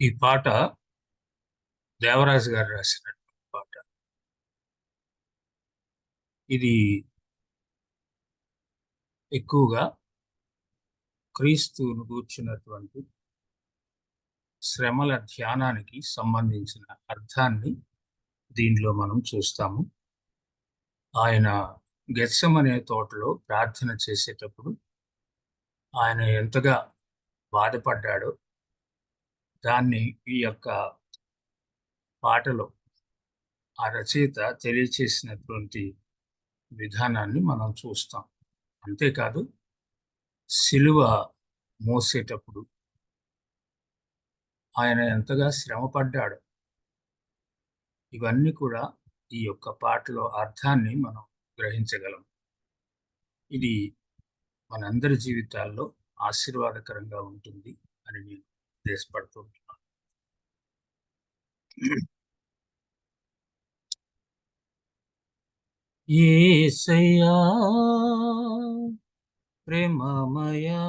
ఈ పాట దేవరాజు గారు రాసినటువంటి పాట. ఇది ఎక్కువగా క్రీస్తును కూర్చున్నటువంటి శ్రమల ధ్యానానికి సంబంధించిన అర్థాన్ని దీనిలో మనం చూస్తాము. ఆయన గెత్సమనే తోటలో ప్రార్థన చేసేటప్పుడు ఆయన ఎంతగా బాధపడ్డాడో దాన్ని ఈ యొక్క పాటలో ఆ రచయిత తెలియచేసినటువంటి విధానాన్ని మనం చూస్తాం. అంతేకాదు సిలువ మోసేటప్పుడు ఆయన ఎంతగా శ్రమపడ్డాడు ఇవన్నీ కూడా ఈ యొక్క పాటలో అర్థాన్ని మనం గ్రహించగలం. ఇది మనందరి జీవితాల్లో ఆశీర్వాదకరంగా ఉంటుంది అని నేను ఉద్దేశపడుతుంటున్నాను ఏసయ్యా ప్రేమమయా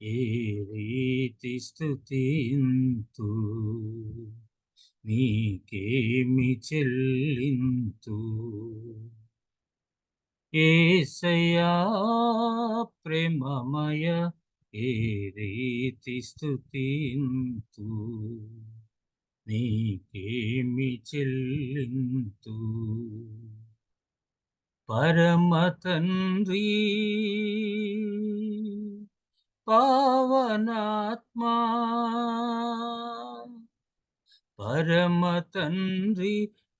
ఏ రీతి స్థుతింతు నీకేమి చెల్లింతు? ఏసయ్యా ప్రేమమయ ఏ రీతి స్థుతింతు నీకేమి చెల్లింతు? పరమ తండ్రి పావనాత్మా పరమ తండ్రి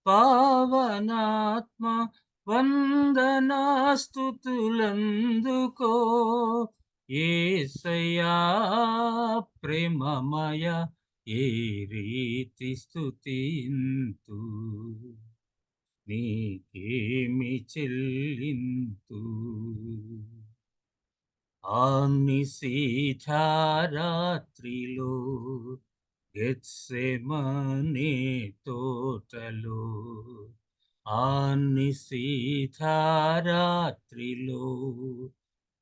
పావనాత్మ వందనాస్తుతులందుకో ఏసయ్యా ప్రేమమయ ఏ రీతి స్థుతింతు నీకేమి చెల్లింతు? ఆన్ని సీతారాత్రిలో గెత్సెమనే తోటలో? ఆన్ని సీతారాత్రిలో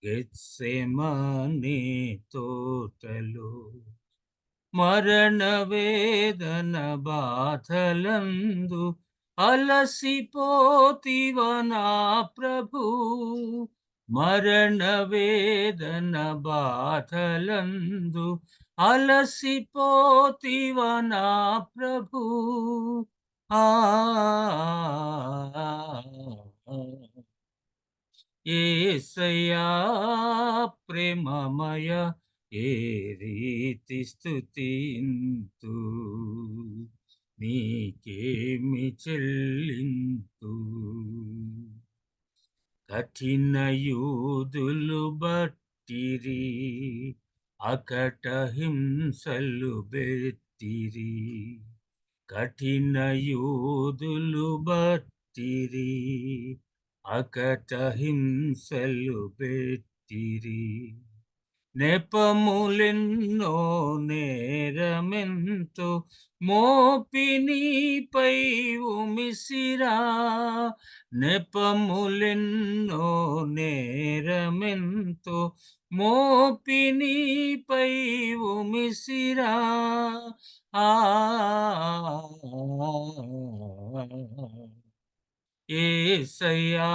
గెత్సెమనే తోటలు మరణ వేదన బాధలందు అలసిపోతివనా ప్రభు. మరణ వేదన బాధలందు అలసిపోతివనా ప్రభు. ఆ ఏసయ్యా ప్రేమమయ ఏ రీతి స్థుతింతు నీకేమి చెల్లింతు? కఠిన యూదులు బట్టిరి అకట హింసలు బెత్తిరి కఠిన యూదులు బట్టిరి అకట హింసలు బెట్టిరి నెపములెన్నో నేరమెంతో మోపినీపై ఉమిసిరా. నెపములెన్నో నేరమెంతో మోపినీపై ఉమిసిరా. ఆ ఏసయ్యా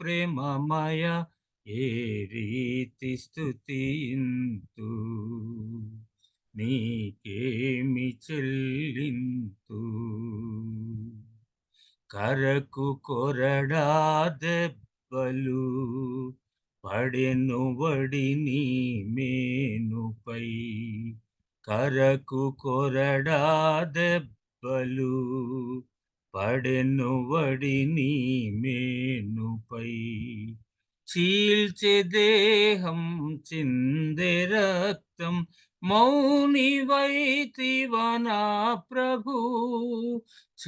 ప్రేమమయ ఏ రీతి స్థుతింతు నీకేమి చెల్లింతు? కరకు కొరడా దెబ్బలు పడెను వడిని మేనుపై. కరకు కొరడా దెబ్బలు పడెను వడిని మేనుపై. చీల్చె దేహం చిందె రక్తం మౌని వైతివనా ప్రభు.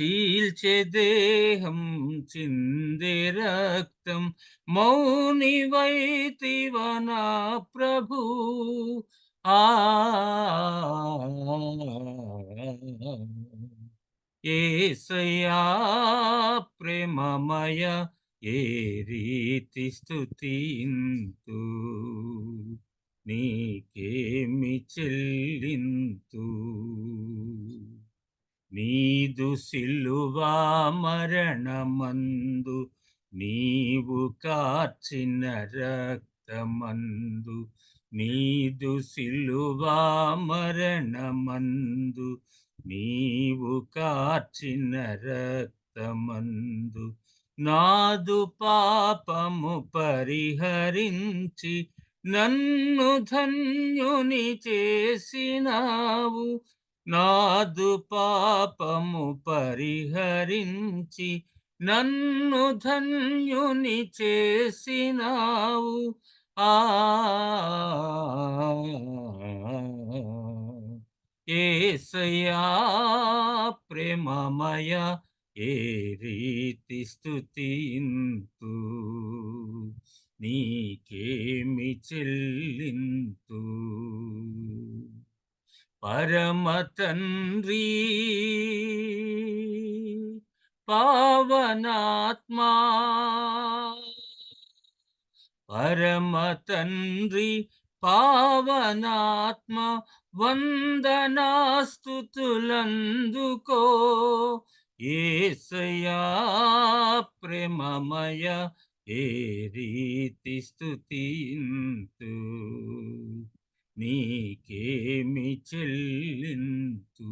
చీల్చె దేహం చిందె రక్తం మౌని వైతివనా ప్రభు. ఆ ఏసయ్యా ప్రేమమయ ఏ రీతి స్థుతింతు నీకేమి చెల్లింతు? నీదు సిలువా మరణమందు నీవు కార్చిన రక్తమందు నీదు సిలువా మరణమందు నీవు కార్చిన రక్తమందు నాదు పాపము పరిహరించి నన్ను ధన్యుని చేసినావు. నాదు పాపము పరిహరించి నన్ను ధన్యుని చేసినావు. ఆ ఏసయ్యా ప్రేమమయ ఏ రీతి స్థుతింతు నీకేమి చెల్లింతు? పరమ తండ్రి పావనాత్మా? పరమ తండ్రి పావనాత్మ వందనాస్తుతులందుకో. ఏసయా ప్రేమమయ ఏ రీతి స్థుతింతు నీకేమి చెల్లింతు?